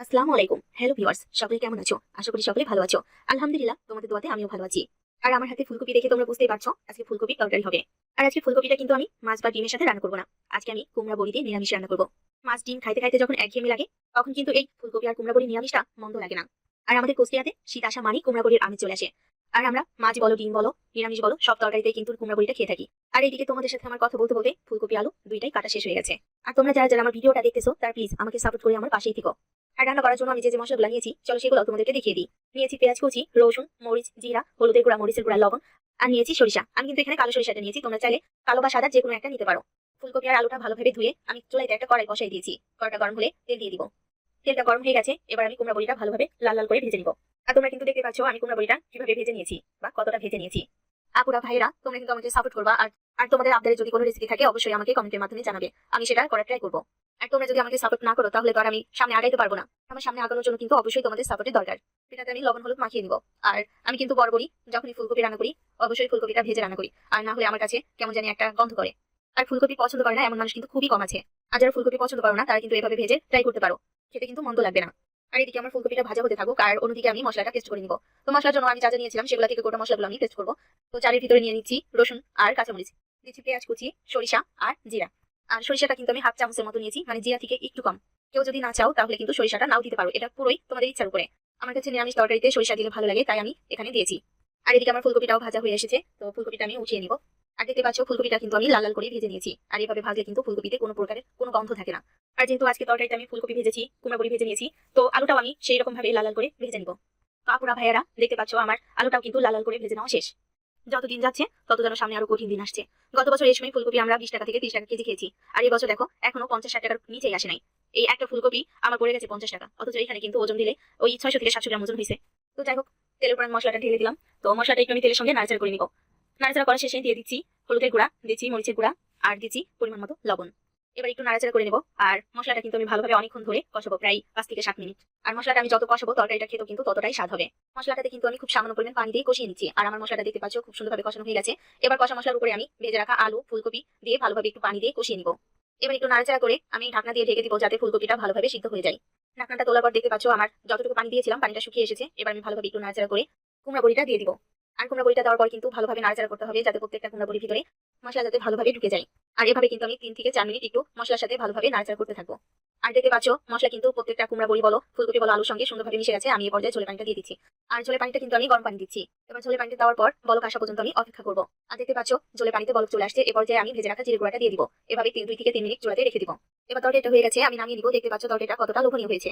আসসালামু আলাইকুম। Hello viewers সকলে কেমন আছো? আশা করি সকলে ভালো আছো। আলহামদুলিল্লাহ, তোমাদের দোয়াতে আমিও ভালো আছি। আর আমার হাতে ফুলকপি দেখে তোমরা বুঝতেই পারছ, আজকে ফুলকপির তরকারি হবে। আর আজকে ফুলকপিটা কিন্তু আমি মাছ বা ডিমের সাথে রান্না করব না। আজকে আমি কুমড়া বড়ি দিয়ে নিরামিষ রান্না করব। মাছ ডিম খাইতে খাইতে যখন একঘেয়েমি লাগে, তখন কিন্তু এই ফুলকপি আর কুমড়া বড়ি নিরামিষটা মন্দ লাগে না। আর আমাদের কোস্টিয়াতে শীত আসা মানেই কুমড়া বড়ির আমেজ চলে আসে। আর আমরা মাছ বলো, ডিম বলো, নিরামিষ বলো, সব তরকারিতে কিন্তু কুমড়া বড়িটা খেয়ে থাকি। আর এইদিকে তোমাদের সাথে আমার কথা বলতে বলতে ফুলকপি, আলু দুইটাই কাটা শেষ হয়ে গেছে। আর তোমরা যারা যারা আমার ভিডিওটা দেখতেছো, তার প্লিজ আমাকে সাপোর্ট করে আমার পাশেই থেকো। আর রান্না করার জন্য আমি যে যে মশলাগুলো নিয়েছি, চলো সেগুলো তোমাদেরকে দেখিয়ে দিই। নিয়েছি পেঁয়াজ কুচি, রসুন, মরিচ, জিরা, হলুদের গুঁড়া, মরিচের গুঁড়া, লবণ, আর নিয়েছি সরিষা। আমি কিন্তু এখানে কালো সরিষাটা নিয়েছি, তোমরা চাইলে কালো বা সাদা যে কোনো একটা নিতে পারো। ফুলকপি আর আলুটা ভালোভাবে ধুয়ে আমি চুলাইতে একটা কড়াই বসাই দিয়েছি। কড়াইটা গরম হলে তেল দিয়ে দিব। তেলটা গরম হয়ে গেছে, এবার আমি কুমড়া বড়িটা ভালোভাবে লাল লাল করে ভেজে নিব। আর তোমরা কিন্তু দেখতে পাচ্ছ, আমি কুমড়া বড়িটা কীভাবে ভেজে নিয়েছি বা কতটা ভেজে নিয়েছি। আপুরা ভাইরা তোমরা কিন্তু আমাকে সাপোর্ট করবা। আর আর তোমাদের আপনাদের যদি কোনো রেসিপি থাকে, অবশ্যই আমাকে কমেন্টের মাধ্যমে জানাবে। আমি সেটা করার ট্রাই করব। আর তোমরা যদি আমাকে সাপোর্ট না করো, তাহলে তো আর আমি সামনে আগাইতে পারব না। আমার সামনে আগানোর জন্য কিন্তু অবশ্যই তোমাদের সাপোর্টের দরকার। এটাতে আমি লবণ, হলুদ মাখিয়ে নিব আর আমি কিন্তু বরাবরই যখনই ফুলকপি রান্না করি, অবশ্যই ফুলকপিটা ভেজে রান্না করি। আর না হলে আমার কাছে কেমন জানি একটা গন্ধ করে। আর ফুলকপি পছন্দ করে না, এমন মানুষ কিন্তু খুবই কম আছে। আর যারা ফুলকপি পছন্দ করো না, তারা কিন্তু এভাবে ভেজে ট্রাই করতে পারো। খেতে কিন্তু মন্দ লাগবে না। আর এদিকে আমার ফুলকপিটা ভাজা হতে থাকুক, আর অন্যদিকে আমি মশলাটা টেস্ট করে নিব। তো মশলার জন্য আমি যা যা নিয়েছিলাম, সেগুলো থেকে গোটা মশলাগুলো আমি টেস্ট করব। তো চালের ভিতরে নিয়ে নিচ্ছি রসুন আর কাঁচামরিচ। দিচ্ছি পেঁয়াজ কুচি, সরিষা আর জিরা। আর সরিষাটা কিন্তু আমি হাফ চামচের মতো নিয়েছি মানে জিরা থেকে একটু কম। কেউ যদি না চাও, তাহলে কিন্তু সরিষাটা নাও দিতে পারো। এটা পুরোই তোমাদের ইচ্ছার উপরে। আমার কাছে নিরামিষ তরকারিতে সরিষা দিলে ভালো লাগে, তাই আমি এখানে দিয়েছি। আর এদিকে আমার ফুলকপিটাও ভাজা হয়ে এসেছে, তো ফুলকপিটা আমি উঠিয়ে নিব। আর দেখতে পাচ্ছ, ফুলকপিটা কিন্তু আমি লাল লাল করে ভেজে নিয়েছি। আর এভাবে ভাজলে কিন্তু ফুলকপিতে কোনো প্রকারের কোনো গন্ধ থাকে না। আর যেহেতু আজকে তরকারিতে আমি ফুলকপি ভেজেছি, কুমড়া বড়ি ভেজে নিয়েছি, তো আলুটাও আমি সেই রকম ভাবে লাল লাল করে ভেজে নিব। তো আপুরা, ভাইয়ারা, দেখতে পাচ্ছ, আমার আলুটাও কিন্তু লাল লাল করে ভেজে নেওয়া শেষ। যত দিন যাচ্ছে, তত যেন সামনে আরও কঠিন দিন আসছে। গত বছর এই সময় ফুলকপি আমরা বিশ টাকা থেকে ত্রিশ টাকা কেজি খেয়েছি। আর এই বছর দেখো, এখনও পঞ্চাশ ষাট টাকার নিচেই আসে নাই। এই একটা ফুলকপি আমার পড়ে গেছে পঞ্চাশ টাকা। অথচ এখানে কিন্তু ওজন দিলে ওই ছয়শো থেকে সাতশো গ্রাম ওজন হয়েছে। তো যাই হোক, তেলের উপর মশলাটা ঢেলে দিলাম। তো মশলাটা একটু আমি তেলের সঙ্গে নাড়াচাড়া করে নিব। নাড়াচাড়া করার শেষে দিয়ে দিচ্ছি হলুদের গুঁড়া, দিচ্ছি মরিচের গুঁড়া, আর দিচ্ছি পরিমাণ মতো লবণ। এবার একটু নাড়াচাড়া করে নেব। আর মশলাটা কিন্তু আমি ভালোভাবে অনেকক্ষণ ধরে কষাবো, প্রায় পাঁচ থেকে সাত মিনিট। আর মশলাটা আমি যত কষাবো, তরকারিটা খেতেও কিন্তু ততটাই স্বাদ হবে। মশলাটাতে কিন্তু আমি খুব সামান্য পরিমাণ পানি দিয়ে কষিয়ে নিচ্ছি। আর আমার মশলাটা দেখতে পাচ্ছ, খুব সুন্দরভাবে কষানো হয়ে গেছে। এবার কষা মশলার উপরে আমি ভেজে রাখা আলু, ফুলকপি দিয়ে ভালোভাবে একটু পানি দিয়ে কষিয়ে নিব। এবার একটু নাড়াচাড়া করে আমি ঢাকনা দিয়ে ঢেকে দিব যাতে ফুলকপিটা ভালোভাবে সিদ্ধ হয়ে যায়। ঢাকনাটা তোলার পর দেখতে পাচ্ছ, আমার যতটুকু পানি দিয়েছিলাম, পানিটা শুকিয়ে এসেছে। এবার আমি ভালোভাবে একটু নাড়াচাড়া করে কুমড়া বড়িটা দিয়ে দিব। আর কুমড়া বড়িটা দেওয়ার পর কিন্তু ভালোভাবে নাড়াচাড়া করতে হবে যাতে প্রত্যেকটা কুমড়া ভিতরে মশলা যাতে ভালোভাবে ঢুকে যায়। আর এভাবে কিন্তু আমি তিন থেকে চার মিনিট একটু মশলার সাথে ভালোভাবে নাড়াচাড়া করতে থাকব। আর দেখতে পাচ্ছ, মশলা কিন্তু প্রত্যেকটা কুমড়া বড়ি বলো, ফুলকপি বলো, আলুর সঙ্গে সুন্দরভাবে মিশে গেছে। আমি এই পর্যায়ে ঝোলে পানিটা দিয়ে দিচ্ছি। আর ঝোলে পানিটা কিন্তু আমি গরম পানি দিচ্ছি। এবার ঝোলে পানিটা দেওয়ার পর বলক আসা পর্যন্ত আমি অপেক্ষা করব। আর দেখতে পাচ্ছ ঝোলে পানিতে বলক চলে আসছে। এ পর্যায়ে আমি ভেজে রাখা জিরে গুঁড়াটা দিয়ে দিব। এভাবে দুই থেকে তিন মিনিট চুলাতে রেখে দিব। এবার তরকারিটা হয়ে গেছে, আমি নামিয়ে দিব। দেখতে পাচ্ছ, তরকারিটা কতটা লোভনীয় হয়েছে।